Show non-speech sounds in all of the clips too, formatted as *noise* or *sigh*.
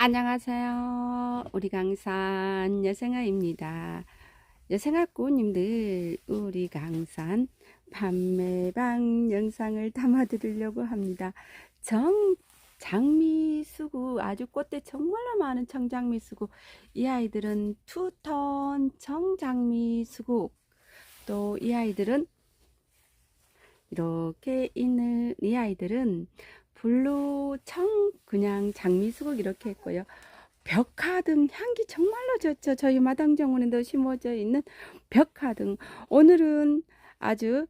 안녕하세요. 우리 강산 여생아입니다. 여생아꾸님들 우리 강산 판매방 영상을 담아드리려고 합니다. 정 장미 수구 아주 꽃대 정말로 많은 청장미 수구 이 아이들은 투톤 정장미 수구 또 이 아이들은 이렇게 있는 이 아이들은 블루 청 그냥 장미 수국 이렇게 했고요. 벽화등 향기 정말로 좋죠. 저희 마당 정원에도 심어져 있는 벽화등. 오늘은 아주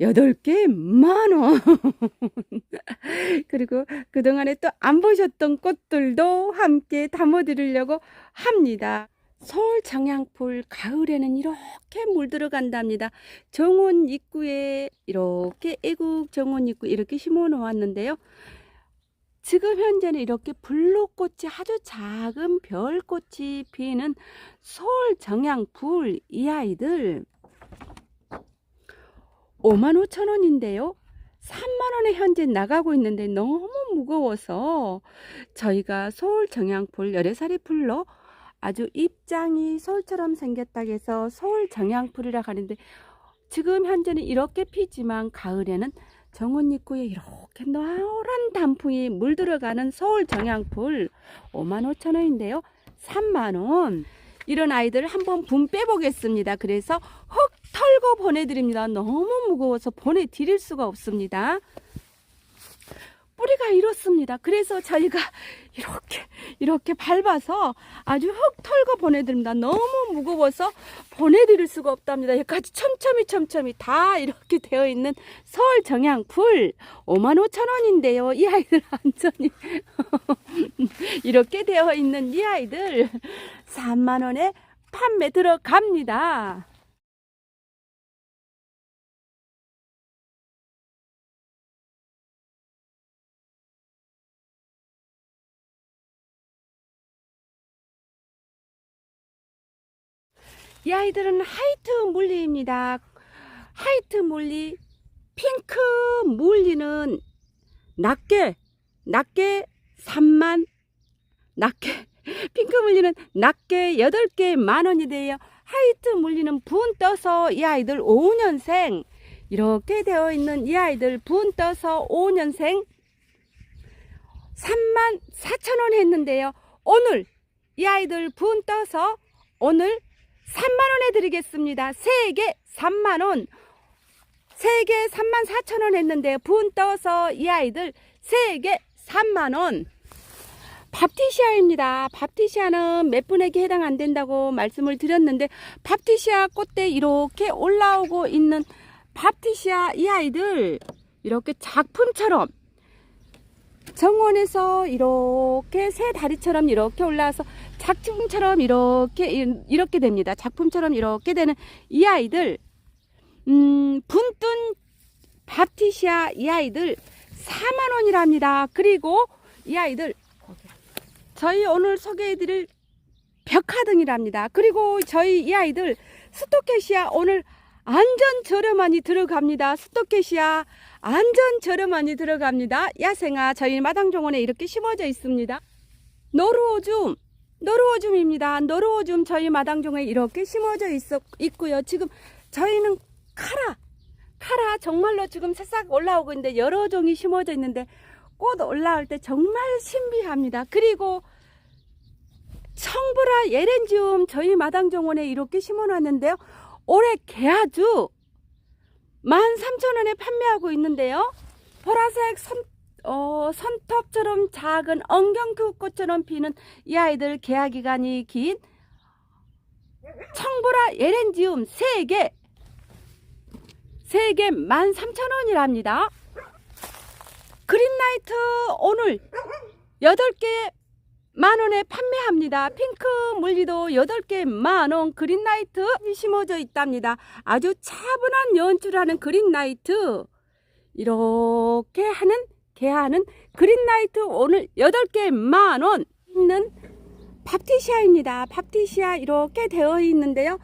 여덟 개 만원. *laughs* 그리고 그동안에 또 안 보셨던 꽃들도 함께 담아드리려고 합니다. 서울 정양풀 가을에는 이렇게 물들어 간답니다. 정원 입구에 이렇게 애국 정원 입구 이렇게 심어 놓았는데요. 지금 현재는 이렇게 블루꽃이 아주 작은 별꽃이 피는 서울 정양풀 이 아이들 5만 5천 원인데요. 3만 원에 현재 나가고 있는데 너무 무거워서 저희가 서울 정양풀 열애살이 풀로 아주 입장이 서울처럼 생겼다고 해서 서울 정양풀이라 하는데 지금 현재는 이렇게 피지만 가을에는 정원 입구에 이렇게 노란 단풍이 물들어가는 서울 정양풀 5만 5천 원인데요. 3만 원. 이런 아이들 한번 분 빼보겠습니다. 그래서 흙 털고 보내드립니다. 너무 무거워서 보내드릴 수가 없습니다. 뿌리가 이렇습니다. 그래서 저희가 이렇게 이렇게 밟아서 아주 흙 털고 보내드립니다. 너무 무거워서 보내드릴 수가 없답니다. 여기까지 촘촘히 촘촘히 다 이렇게 되어 있는 서울 정양풀 5만 5천 원인데요. 이 아이들 *laughs* 완전히 *laughs* 이렇게 되어 있는 이 아이들 3만 원에 판매 들어갑니다. 이 아이들은 하이트 물리입니다. 하이트 물리, 핑크 물리는 낮게, 낮게 3만, 낮게, *laughs* 핑크 물리는 낮게 8개 만 원이 돼요. 하이트 물리는 분 떠서 이 아이들 5년생, 이렇게 되어 있는 이 아이들 분 떠서 5년생 3만 4천 원 했는데요. 오늘 이 아이들 분 떠서 오늘 3만원에 드리겠습니다. 3개 3만원. 3개 3만 4천원 했는데 분 떠서 이 아이들 3개 3만원. 밥티시아입니다. 밥티시아는 몇 분에게 해당 안 된다고 말씀을 드렸는데 밥티시아 꽃대 이렇게 올라오고 있는 밥티시아 이 아이들 이렇게 작품처럼 정원에서 이렇게 새 다리처럼 이렇게 올라와서 작품처럼 이렇게 이렇게 됩니다. 작품처럼 이렇게 되는 이 아이들 음, 분뜬 바티시아 이 아이들 4만 원이랍니다. 그리고 이 아이들 저희 오늘 소개해드릴 벽화등이랍니다. 그리고 저희 이 아이들 스토케시아 오늘 안전 저렴하니 들어갑니다. 스토케시아 안전 저렴하니 들어갑니다. 야생아 저희 마당 정원에 이렇게 심어져 있습니다. 노루오줌 노루오줌입니다. 노루오줌 저희 마당종에 이렇게 심어져 있어, 있고요. 지금 저희는 카라 카라 정말로 지금 새싹 올라오고 있는데 여러 종이 심어져 있는데 꽃 올라올 때 정말 신비합니다. 그리고 청보라 예렌지움 저희 마당정원에 이렇게 심어놨는데요. 올해 개아주 13,000원에 판매하고 있는데요. 보라색 선, 어, 선톱처럼 작은 엉경크꽃처럼 피는 이 아이들 개화 기간이 긴 청보라 에렌지움 3개 3개 13,000원이랍니다. 그린나이트 오늘 8개 만원에 판매합니다. 핑크 물리도 8개 만원 그린나이트 심어져 있답니다. 아주 차분한 연출하는 그린나이트 이렇게 하는 개하는 그린나이트 오늘 8개 만원 있는 밥티시아입니다. 밥티시아 이렇게 되어 있는데요.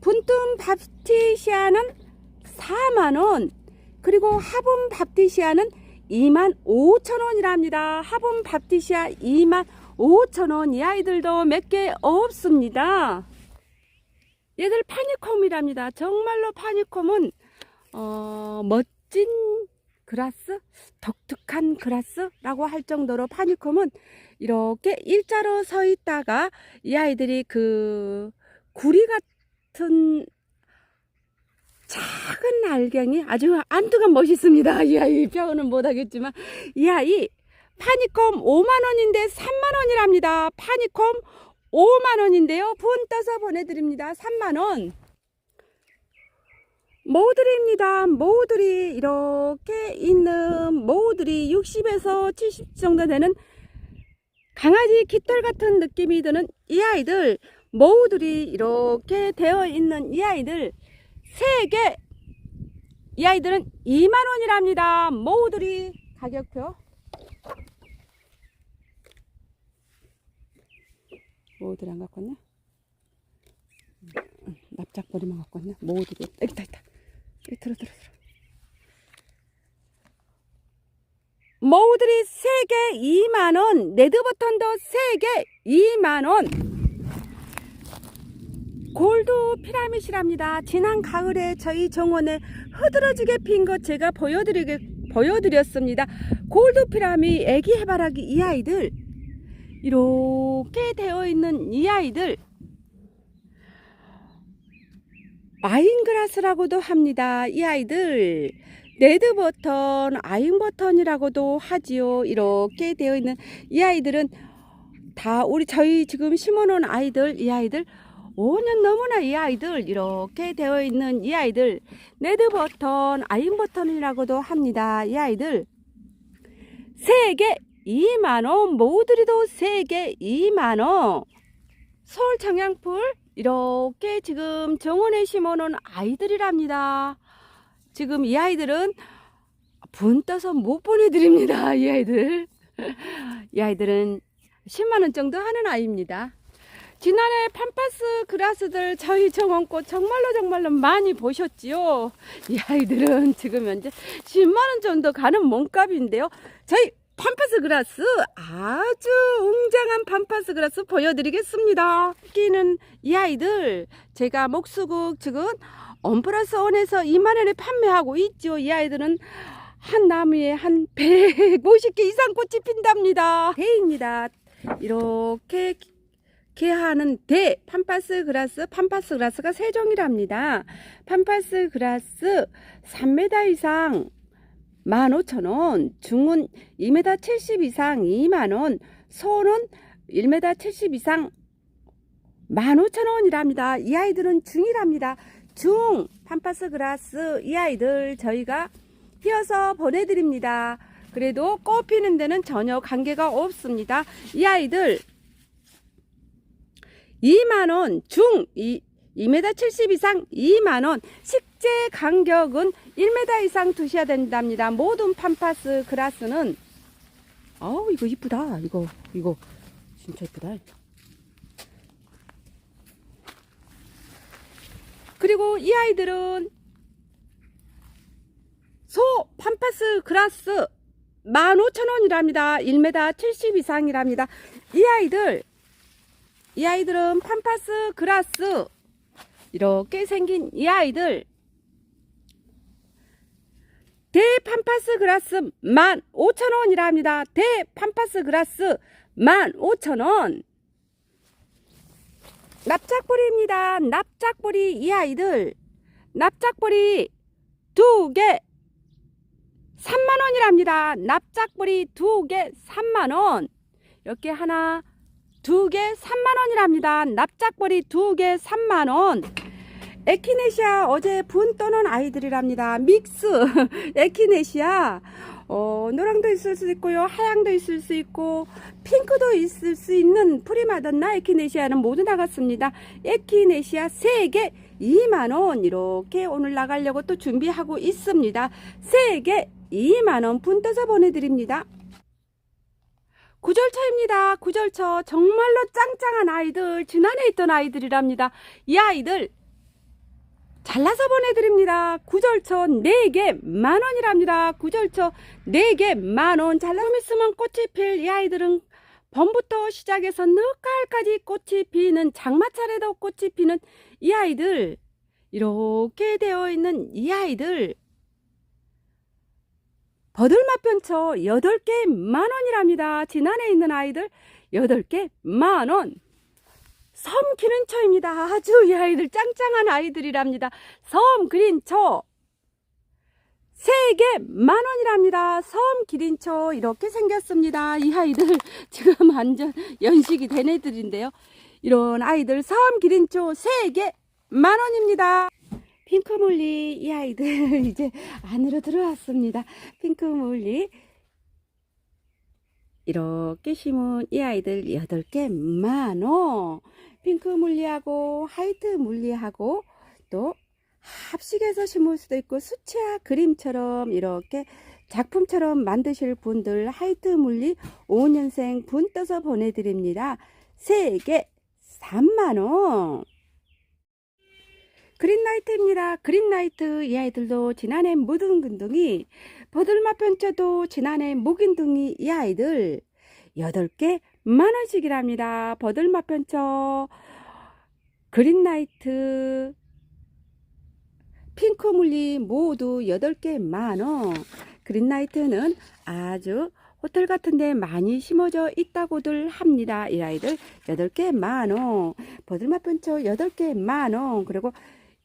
분뜸 밥티시아는 4만원 그리고 화분 밥티시아는 2만 5천 원이랍니다. 화분 밥티시아 2만 5천원 이 아이들도 몇 개 없습니다. 얘들 파니콤이랍니다. 정말로 파니콤은 어, 멋진 그라스, 독특한 그라스라고 할 정도로 파니콤은 이렇게 일자로 서 있다가 이 아이들이 그 구리 같은 작은 알갱이 아주 안투가 멋있습니다. 이 아이 표현은 못하겠지만 이 아이 파니콤 5만원인데 3만원이랍니다. 파니콤 5만원인데요. 분 떠서 보내드립니다. 3만원. 모들입니다. 모들이 이렇게 있는 모들이 60에서 70 정도 되는 강아지 깃털 같은 느낌이 드는 이 아이들 모들이 이렇게 되어 있는 이 아이들 세개이 아이들은 2만원이랍니다. 모들이 가격표 모들 안 갖고? 응, 납작머리만 갖고? 모들이 여기 있다 있다 들어 들어 들어 모들이 3개 2만원 레드버튼도 3개 2만원. 골드 피라밋이랍니다. 지난 가을에 저희 정원에 흐드러지게 핀 것 제가 보여드리게 보여드렸습니다. 골드 피라밋 애기 해바라기 이 아이들. 이렇게 되어 있는 이 아이들 마인그라스라고도 합니다. 이 아이들 레드 버튼, 아인 버튼이라고도 하지요. 이렇게 되어 있는 이 아이들은 다 우리 저희 지금 심어놓은 아이들 이 아이들 5년 넘으나 이 아이들 이렇게 되어 있는 이 아이들 레드 버튼, 아인 버튼이라고도 합니다. 이 아이들 세개 2만원 모두리도 3개 2만원 서울 청양풀 이렇게 지금 정원에 심어놓은 아이들이랍니다. 지금 이 아이들은 분 떠서 못 보내드립니다 이 아이들. *laughs* 이 아이들은 10만원 정도 하는 아이입니다. 지난해 팜파스 그라스들 저희 정원꽃 정말로 정말로 많이 보셨지요? 이 아이들은 지금 현재 10만원 정도 가는 몸값인데요. 저희 팜파스 그라스 아주 웅장한 팜파스 그라스 보여드리겠습니다. 끼는 이 아이들 제가 목수국 지금 엄플러스 원에서 2만원에 판매하고 있죠. 이 아이들은 한 나무에 한 150개 이상 꽃이 핀답니다. 대입니다. 이렇게 개하는 대 팜파스 그라스 팜파스 그라스가 세 종이랍니다. 팜파스 그라스 3m 이상 15,000원, 중은 2m 70 이상 2만원, 소는 1m 70 이상 15,000원이랍니다. 이 아이들은 중이랍니다. 중, 팜파스 그라스 이 아이들 저희가 휘어서 보내드립니다. 그래도 꽃 피는 데는 전혀 관계가 없습니다. 이 아이들 2만원, 중, 이, 2m 70 이상 2만원, 식재 간격은 1m 이상 두셔야 된답니다. 모든 팜파스 그라스는 아우 이거 이쁘다. 이거 이거 진짜 이쁘다. 그리고 이 아이들은 소 팜파스 그라스 15,000원이랍니다. 1m 70 이상이랍니다. 이 아이들 이 아이들은 팜파스 그라스 이렇게 생긴 이 아이들 대팜파스 그라스 15,000원이랍니다. 대팜파스 그라스 15,000원 납작보리입니다. 납작보리 이 아이들 납작보리 두개 3만원이랍니다. 납작보리 두 개 3만원 이렇게 하나 두 개 3만원이랍니다. 납작보리 두개 3만원 에키네시아 어제 분 떠는 아이들이랍니다. 믹스 *laughs* 에키네시아 어, 노랑도 있을 수 있고요. 하양도 있을 수 있고 핑크도 있을 수 있는 프리마돈나 에키네시아는 모두 나갔습니다. 에키네시아 3개 2만원 이렇게 오늘 나가려고 또 준비하고 있습니다. 3개 2만원 분 떠서 보내드립니다. 구절처입니다. 구절처 정말로 짱짱한 아이들 지난해 있던 아이들이랍니다. 이 아이들 잘라서 보내드립니다. 구절처 4개 만원이랍니다. 구절처 4개 만원. 잘라서 있으면 꽃이 필 이 아이들은 봄부터 시작해서 늦가을까지 꽃이 피는 장마철에도 꽃이 피는 이 아이들 이렇게 되어 있는 이 아이들 버들맛편처 8개 만원이랍니다. 지난해 있는 아이들 8개 만원. 섬 기린초입니다. 아주 이 아이들 짱짱한 아이들이랍니다. 섬 그린초. 세개 만원이랍니다. 섬 기린초 이렇게 생겼습니다. 이 아이들 *laughs* 지금 완전 연식이 된 애들인데요. 이런 아이들 섬 기린초 세개 만원입니다. 핑크몰리 이 아이들 *laughs* 이제 안으로 들어왔습니다. 핑크몰리 이렇게 심은 이 아이들 8개 만원 핑크몰리하고 하이트 물리하고 또 합식해서 심을 수도 있고 수채화 그림처럼 이렇게 작품처럼 만드실 분들 하이트 물리 5년생 분 떠서 보내드립니다. 3개 3만원 그린라이트입니다. 그린라이트 이 아이들도 지난해 묻은 근둥이 버들맛 편차도 지난해 목인둥이 이 아이들 8개 만원씩이랍니다. 버들맛 편차 그린라이트 핑크물리 모두 8개 만원 그린라이트는 아주 호텔 같은데 많이 심어져 있다고들 합니다. 이 아이들 8개 만원 버들맛 편차 8개 만원 그리고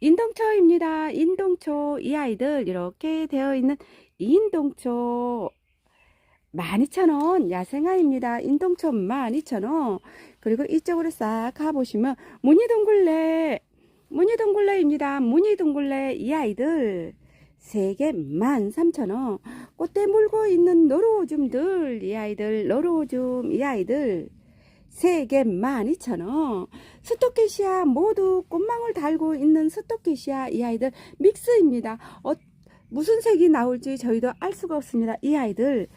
인동초입니다. 인동초 이 아이들 이렇게 되어 있는 인동초 12,000원 야생아입니다. 인동초 12,000원 그리고 이쪽으로 싹 가보시면 무늬둥글레 무늬둥글레입니다. 무늬둥글레 이 아이들 3개 13,000원 꽃대 물고 있는 노루오줌들 이 아이들 노루오줌 이 아이들 3개 12,000원 스토케시아 모두 꽃망울 달고 있는 스토케시아 이 아이들 믹스입니다. 어, 무슨 색이 나올지 저희도 알 수가 없습니다. 이 아이들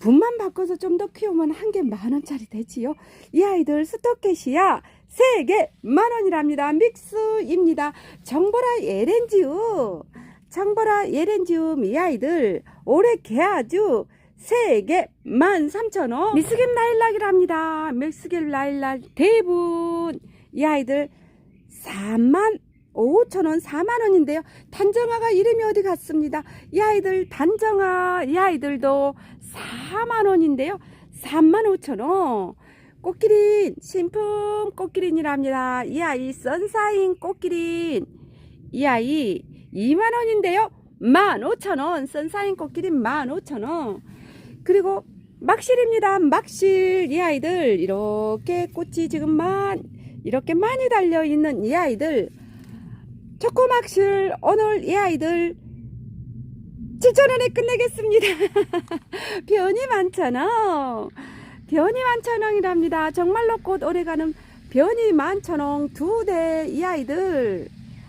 분만 바꿔서 좀 더 키우면 한 개 만원짜리 되지요. 이 아이들 스토케시아 3개 만원이랍니다. 믹스입니다. 정보라 에렌지우 정보라 에렌지움 이 아이들 올해 개아주 3개 13,000원 미스김 라일락이랍니다. 미스김 라일락 대부분 이 아이들 4만 5천원 4만원인데요. 단정아가 이름이 어디 갔습니다. 이 아이들 단정아 이 아이들도 4만원인데요. 3만 5천원 꽃기린 신품 꽃기린이랍니다. 이 아이 선사인 꽃기린 이 아이 2만원인데요. 15,000원 선사인 꽃기린 15,000원 그리고 막실입니다. 막실 이 아이들 이렇게 꽃이 지금 만 이렇게 많이 달려 있는 이 아이들 초코막실 오늘 이 아이들 7,000원에 끝내겠습니다. *laughs* 변이 많잖아. 변이 만천원이랍니다. 정말로 꽃 오래가는 변이 만천원 두 대 이 아이들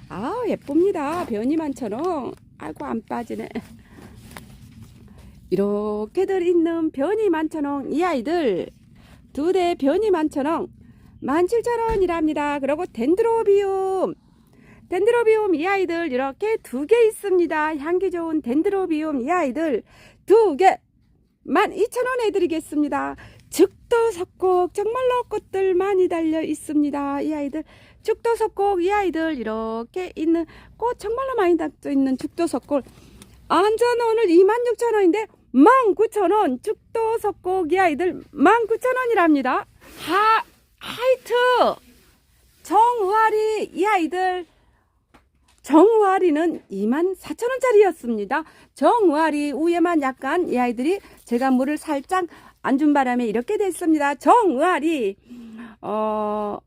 아 예쁩니다. 변이 만천원 아이고 안 빠지네. 이렇게들 있는 변이 만천원 이 아이들 두 대 변이 만천원 17,000원이랍니다. 그리고 덴드로비움 덴드로비움 이 아이들 이렇게 두 개 있습니다. 향기 좋은 덴드로비움 이 아이들 두개 12,000원 해드리겠습니다. 죽도 석곡 정말로 꽃들 많이 달려 있습니다. 이 아이들 죽도 석곡 이 아이들 이렇게 있는 꽃 정말로 많이 달려 있는 죽도 석곡 안전 오늘 26,000원인데 19,000원 죽도석곡 이 아이들 19,000원이랍니다. 하 하이트 정우아리 이 아이들 정우아리는 24,000원짜리였습니다. 정우아리 위에만 약간 이 아이들이 제가 물을 살짝 안 준 바람에 이렇게 됐습니다. 정우아리 어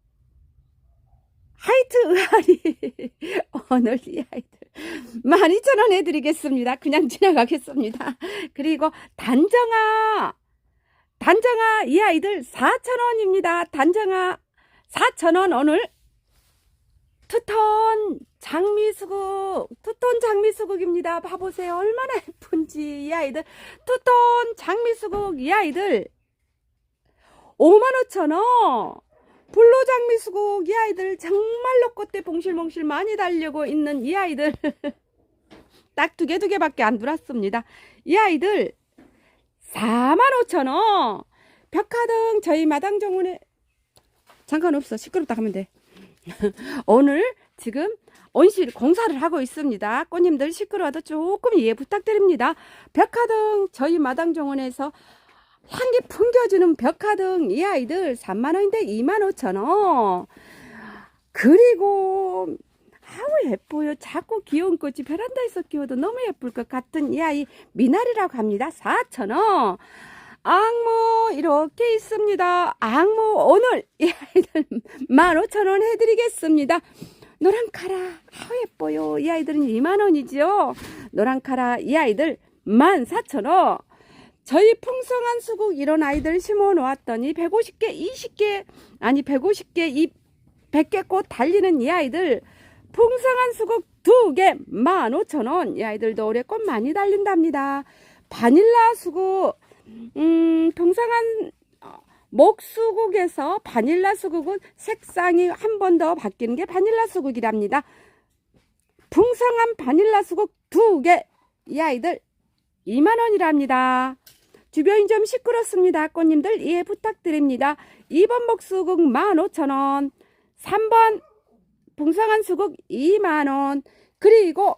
하이트 의아리 *laughs* 오늘 이 아이들 *laughs* 12,000원 해드리겠습니다. 그냥 지나가겠습니다. 그리고 단정아 단정아 이 아이들 4,000원입니다. 단정아 4,000원 오늘 투톤 장미수국 투톤 장미수국입니다. 봐보세요. 얼마나 예쁜지 이 아이들 투톤 장미수국 이 아이들 55,000원 블루 장미 수국 이 아이들 정말로 꽃대 봉실봉실 많이 달려고 있는 이 아이들. *laughs* 딱 두 개 두 개밖에 안 들었습니다. 이 아이들 45,000원. 벽화등 저희 마당 정원에 잠깐 없어. 시끄럽다 하면 돼. *laughs* 오늘 지금 온실 공사를 하고 있습니다. 꽃님들 시끄러워도 조금 이해 부탁드립니다. 벽화등 저희 마당 정원에서 향기 풍겨주는 벽화등 이 아이들 3만원인데 2만 5천원. 그리고 아우 예뻐요. 자꾸 귀여운 꽃이 베란다에서 키워도 너무 예쁠 것 같은 이 아이 미나리라고 합니다. 4천원. 악모 이렇게 있습니다. 악모 오늘 이 아이들 15,000원 해드리겠습니다. 노란 카라. 아우 예뻐요. 이 아이들은 2만원이지요. 노란 카라 이 아이들 14,000원 저희 풍성한 수국 이런 아이들 심어 놓았더니 150개, 20개, 아니 150개, 이 100개 꽃 달리는 이 아이들 풍성한 수국 두개 15,000원. 이 아이들도 올해 꽃 많이 달린답니다. 바닐라 수국 음, 풍성한 어, 목수국에서 바닐라 수국은 색상이 한 번 더 바뀌는 게 바닐라 수국이랍니다. 풍성한 바닐라 수국 두 개 이 아이들 2만 원이랍니다. 주변이 좀 시끄럽습니다. 꽃님들 이해 부탁드립니다. 2번 목수국 15,000원, 3번 풍성한 수국 2만원, 그리고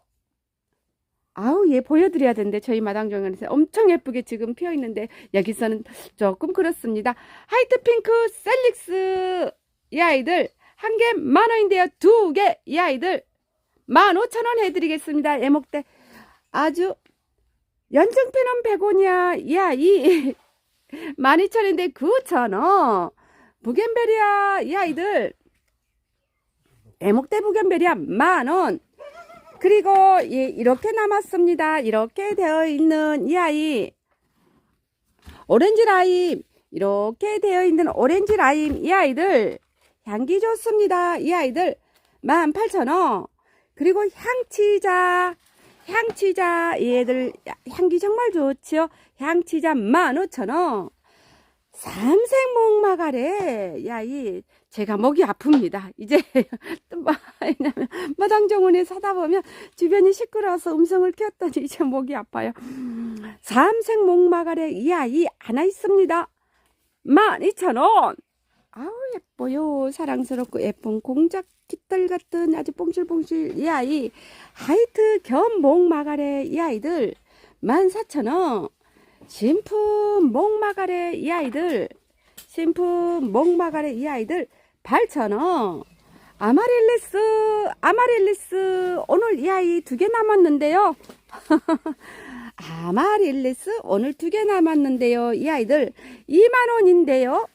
아우 얘 보여드려야 되는데 저희 마당 정원에서 엄청 예쁘게 지금 피어 있는데 여기서는 조금 그렇습니다. 하이트 핑크 셀릭스 이 아이들 한 개 만원인데요. 두 개 이 아이들 15,000원 해드리겠습니다. 예목대 아주 연정페는 100원이야. 야, 이 12,000원인데 9,000원. 부겐베리아 이 아이들 애목대 부겐베리아 만원. 그리고 예, 이렇게 남았습니다. 이렇게 되어 있는 이 아이 오렌지 라임 이렇게 되어 있는 오렌지 라임 이 아이들 향기 좋습니다. 이 아이들 18,000원. 그리고 향치자 향치자 얘들 향기 정말 좋지요. 향치자 15,000원. 삼색 목마가래. 야, 이 제가 목이 아픕니다. 이제 *laughs* 또 뭐, 왜냐면 마당 정원에 사다 보면 주변이 시끄러워서 음성을 켰더니 이제 목이 아파요. 삼색 목마가래 이 아이 하나 있습니다. 12,000원. 아우 예뻐요. 사랑스럽고 예쁜 공작 깃털 같은 아주 뽕실뽕실 이 아이 하이트 겸 목마가래 이 아이들 14,000원. 신품 목마가래 이 아이들 신품 목마가래 이 아이들 8,000원. 아마릴리스 아마릴리스 오늘 이 아이 두 개 남았는데요. *laughs* 아마릴리스 오늘 두 개 남았는데요. 이 아이들 2만 원인데요.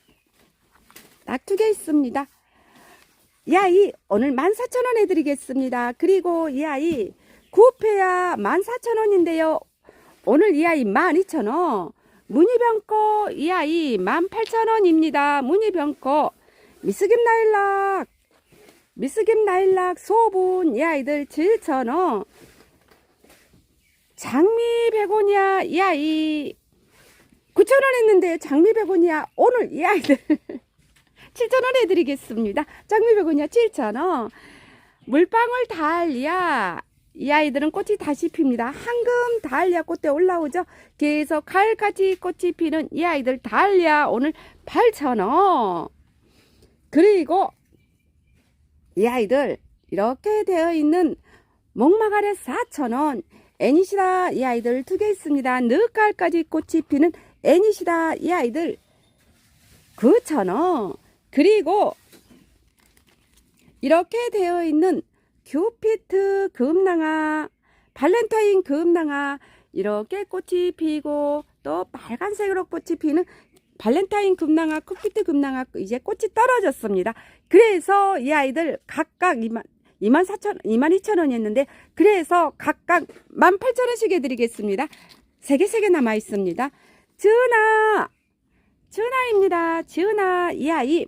딱두개 있습니다. 이 아이 오늘 14,000원 해드리겠습니다. 그리고 이 아이 구페야 14,000원인데요. 오늘 이 아이 12,000원. 무늬병거 이 아이 18,000원입니다. 무늬병거 미스김 나일락 미스김 나일락 소분 이 아이들 7,000원. 장미 베고니아 이 아이 9,000원 했는데 장미 베고니아 오늘 이 아이들 *laughs* 7,000원 해드리겠습니다. 장미 베고니아 7,000원. 물방울 달리아 이 아이들은 꽃이 다시 핍니다. 황금 달리아 꽃대 올라오죠. 계속 가을까지 꽃이 피는 이 아이들 달리아 오늘 8,000원. 그리고 이 아이들 이렇게 되어 있는 목마가래 4,000원. 애니시다 이 아이들 두 개 있습니다. 늦가을까지 꽃이 피는 애니시다 이 아이들 9,000원. 그리고 이렇게 되어 있는 큐피트 금낭아, 발렌타인 금낭아 이렇게 꽃이 피고 또 빨간색으로 꽃이 피는 발렌타인 금낭아, 큐피트 금낭아 이제 꽃이 떨어졌습니다. 그래서 이 아이들 각각 2만 2만 4천 2만 2천 원이었는데 그래서 각각 1만 8천 원씩 해드리겠습니다. 세 개 세 개 남아 있습니다. 전하 전하입니다. 전하 이 아이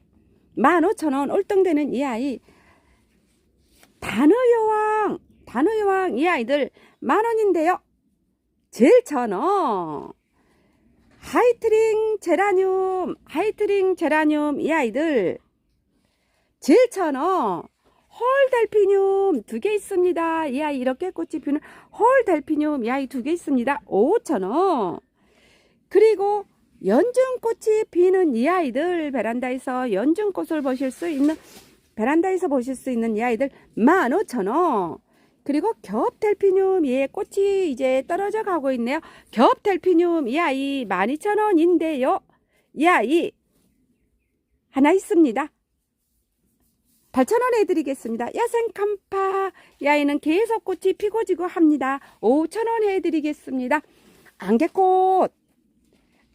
15,000원 올등되는 이 아이 단어여왕 단어여왕 이 아이들 만원인데요. 제일 천원 하이트링 제라늄 하이트링 제라늄 이 아이들 제일 천원 홀 델피늄 두 개 있습니다. 이 아이 이렇게 꽃이 피는 홀 델피늄 이 아이 두 개 있습니다. 5천원 그리고 연중꽃이 피는 이 아이들 베란다에서 연중꽃을 보실 수 있는 베란다에서 보실 수 있는 이 아이들 15,000원 그리고 겹 델피늄 예 꽃이 이제 떨어져 가고 있네요 겹 델피늄 이 아이 12,000원인데요 이 아이 하나 있습니다 8,000원 해드리겠습니다. 야생 캄파 이 아이는 계속 꽃이 피고 지고 합니다. 5,000원 해드리겠습니다. 안개꽃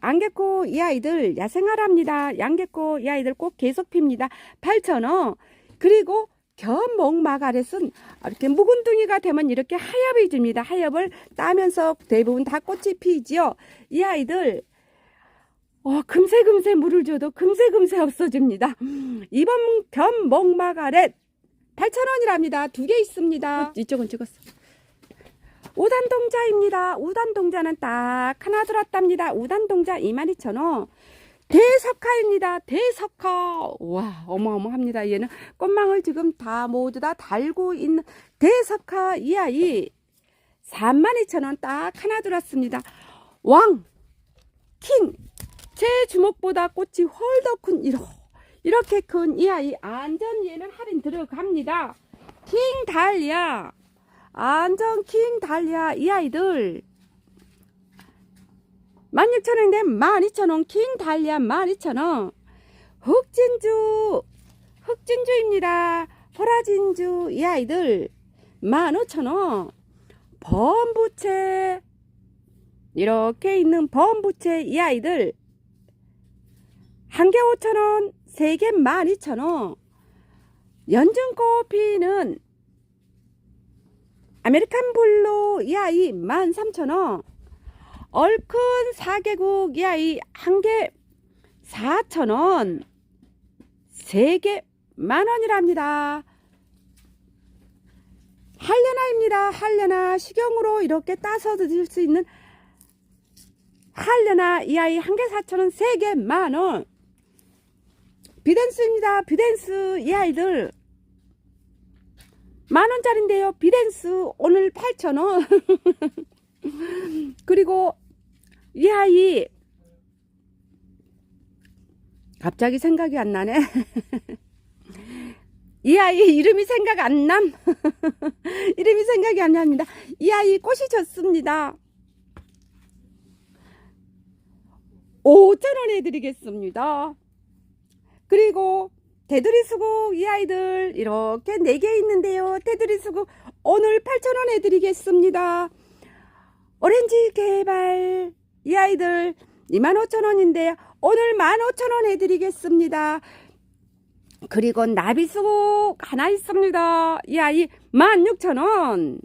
안개꽃 이 아이들 야생하랍니다. 양개꽃 이 아이들 꼭 계속 핍니다. 8,000원 그리고 견목마가렛은 이렇게 묵은둥이가 되면 이렇게 하엽이 줍니다. 하엽을 따면서 대부분 다 꽃이 피지요. 이 아이들 어, 금세 금세 물을 줘도 금세 금세 없어집니다. 이번 견 목마가렛 8,000원이랍니다. 두 개 있습니다. 이쪽은 찍었어. 우단동자입니다. 우단동자는 딱 하나 들었답니다. 우단동자 22,000원. 대석화입니다. 대석화. 와, 어마어마합니다. 얘는 꽃망울 지금 다 모두 다 달고 있는 대석화 이 아이 32,000원 딱 하나 들었습니다. 왕, 킹, 제 주먹보다 꽃이 훨더 큰 이러, 이렇게 큰 이 아이 안전 얘는 할인 들어갑니다. 킹 달리아 안전 킹 달리아 이 아이들. 16,000원인데 12,000원 킹 달리아 12,000원. 흑진주 흑진주입니다. 호라진주 이 아이들. 15,000원. 범부채. 이렇게 있는 범부채 이 아이들. 한 개 5,000원, 세 개 12,000원. 연중꽃 피는 아메리칸 블루 이 아이 13,000원. 얼큰 4개국 이 아이 한개 4,000원. 세개 만원이랍니다. 한려나입니다. 한려나 식용으로 이렇게 따서 드실 수 있는 한려나 이 아이 한개 4,000원, 세개 만원. 비덴스입니다. 비덴스 이 아이들 만원짜리인데요. 비덴스 오늘 8,000원. *laughs* 그리고 이 아이 갑자기 생각이 안 나네. *laughs* 이 아이 이름이 생각 안 남. *laughs* 이름이 생각이 안 납니다. 이 아이 꽃이 졌습니다. 5,000원 해드리겠습니다. 그리고 테두리 수국 이 아이들 이렇게 4개 있는데요. 테두리 수국 오늘 8,000원 해드리겠습니다. 오렌지 개발 이 아이들 25,000원인데 오늘 15,000원 해드리겠습니다. 그리고 나비 수국 하나 있습니다. 이 아이 16,000원.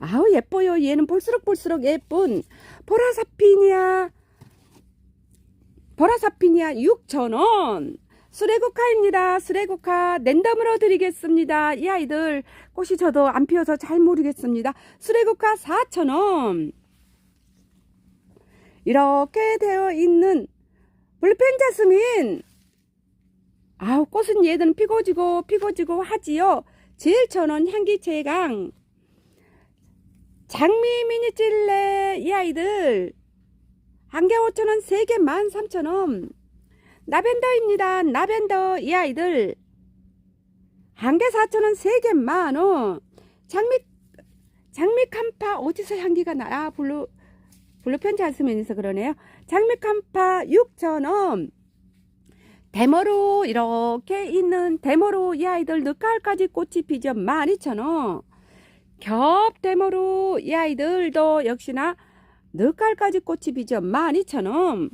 아우 예뻐요. 얘는 볼수록 볼수록 예쁜 보라사피니아 보라사피니아 6,000원. 수레국화입니다. 수레국화 랜덤으로 드리겠습니다. 이 아이들 꽃이 저도 안 피어서 잘 모르겠습니다. 수레국화 4,000원. 이렇게 되어 있는 블루펜 자스민. 아우 꽃은 얘들은 피고 지고 피고 지고 하지요. 제일 천원 향기 최강. 장미 미니 찔레 이 아이들 한개 5천원, 세개 13,000원. 나벤더입니다. 나벤더 이 아이들 한 개 4,000원, 세 개 만원. 장미 장미 캄파 어디서 향기가 나? 아 블루 블루펜 자스민에서 그러네요. 장미 캄파 6,000원. 데모로 이렇게 있는 데모로 이 아이들 늦가을까지 꽃이 피죠. 12,000원. 겹 데모로 이 아이들도 역시나 늦가을까지 꽃이 피죠. 12,000원.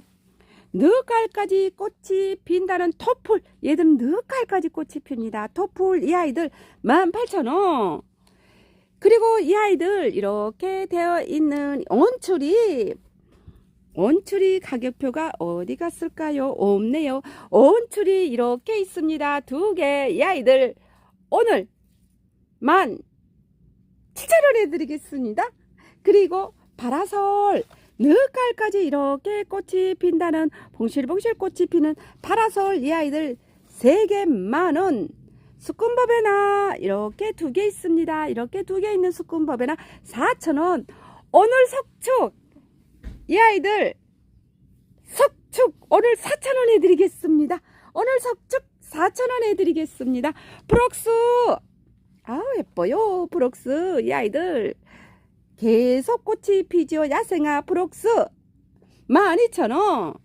늦가을까지 꽃이 핀다는 토풀. 얘들은 늦가을까지 꽃이 핍니다. 토풀 이 아이들 18,000원. 그리고 이 아이들 이렇게 되어 있는 온출이 온출이 가격표가 어디 갔을까요? 없네요. 온출이 이렇게 있습니다. 두 개. 이 아이들 오늘 만 7,000원 해드리겠습니다. 그리고 파라솔 늦가을까지 이렇게 꽃이 핀다는 봉실봉실 꽃이 피는 파라솔 이 아이들 3개 만원 수꾼법에나 이렇게 두 개 있습니다. 이렇게 두 개 있는 수꾼법에나 4,000원 오늘 석축 이 아이들 석축 오늘 4,000원 해드리겠습니다. 오늘 석축 4,000원 해드리겠습니다. 브록스 아우 예뻐요 브록스 이 아이들 계속 꽃이 피지요 야생아 브록스. 12,000원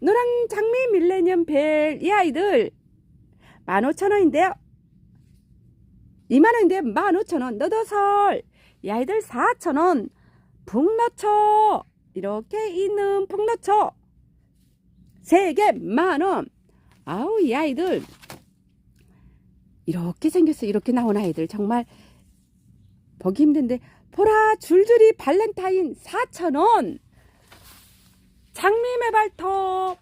노랑 장미 밀레니엄 벨 이 아이들. 15,000원인데요. 2만원인데 15,000원 너더설. 이 아이들 4,000원. 북너초. 이렇게 있는 북너초. 3개 만원. 아우 이 아이들. 이렇게 생겼어 이렇게 나온 아이들 정말 보기 힘든데 보라 줄줄이 발렌타인 4,000원. 장미 매발톱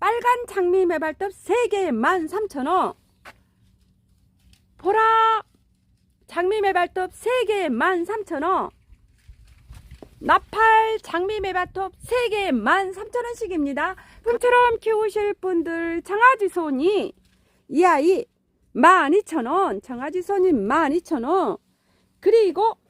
빨간 장미 매발톱 3개에 13,000원. 보라 장미 매발톱 3개에 13,000원. 나팔 장미 매발톱 3개에 13,000원씩입니다. 꿈처럼 키우실 분들 장아지 손이 이 아이 12,000원 장아지 손이 12,000원. 그리고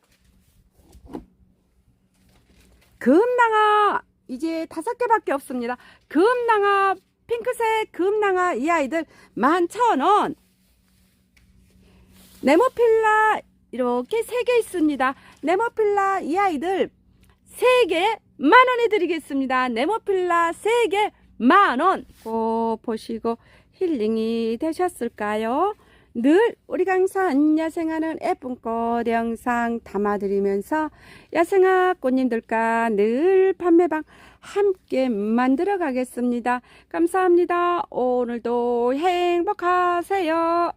금낭아 이제 다섯 개밖에 없습니다. 금낭아 핑크색 금낭아 이 아이들 11,000원 네모필라 이렇게 세 개 있습니다. 네모필라 이 아이들 세 개 만 원에 드리겠습니다. 네모필라 세 개 만 원. 꼭 보시고 힐링이 되셨을까요? 늘 우리 강산 야생하는 예쁜 꽃 영상 담아드리면서 야생화 꽃님들과 늘 판매방 함께 만들어 가겠습니다. 감사합니다. 오늘도 행복하세요.